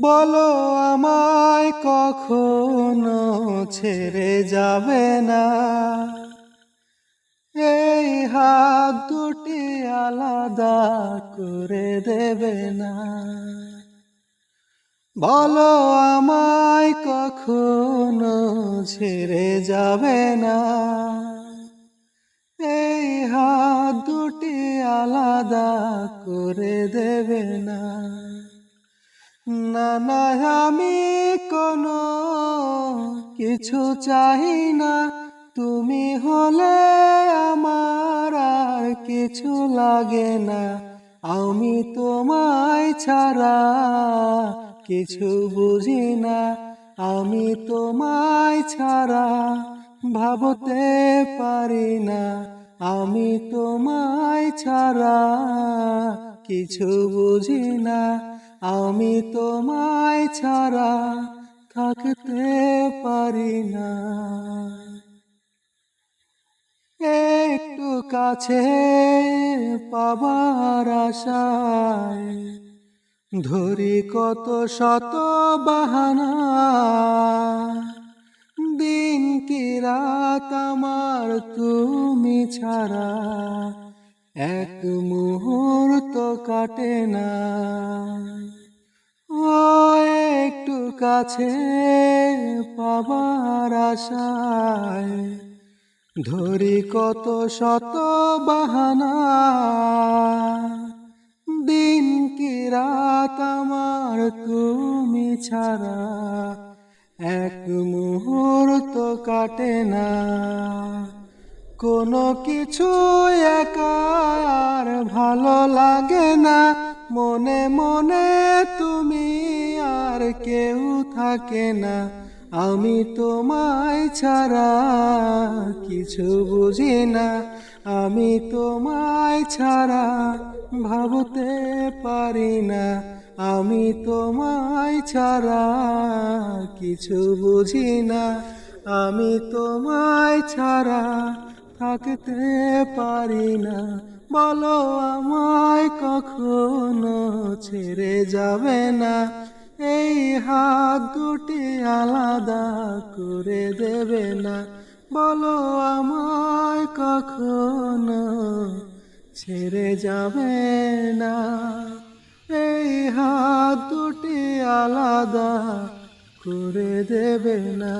বলো আমায় কখনো ছেড়ে যাবে না। এই হাত দুটি আলাদা করে দেবে না। বলো আমায় কখনো ছেড়ে যাবে না। এই হাত দুটি আলাদা করে দেবে না। না না, আমি কোনো কিছু চাই না। তুমি হলে আমার আর কিছু লাগে না। আমি তোমায় ছাড়া কিছু বুঝি না। আমি তোমায় ছাড়া ভাবতে পারি না। আমি তোমায় ছাড়া কিছু বুঝি না। আমি তোমায় ছাড়া থাকতে পারি না। একটু কাছে পাবার আশায় ধরি কত শত বাহানা। দিন কি রাত আমার তুমি ছাড়া? এক মুহূর্ত কাটে না। কাছে পাবার আশায় ধরি কত শত বাহানা। দিন কি রাত আমার তুমি ছাড়া? এক মুহূর্ত কাটে না। কোনো কিছু একার ভালো লাগে না। মনে মনে তুমি আর কেউ থাকে না। আমি তোমায় ছাড়া কিছু বুঝি না। আমি তোমায় ছাড়া ভাবতে পারি না। আমি তোমায় ছাড়া কিছু বুঝি না। আমি তোমায় ছাড়া থাকতে পারি না। বলো আমায় কখনো ছেড়ে যাবে না। হাত দুটি আলাদা করে দেবে না। বলো আমায় কখনো ছেড়ে যাবে না। এই হাত দুটি আলাদা করে দেবে না।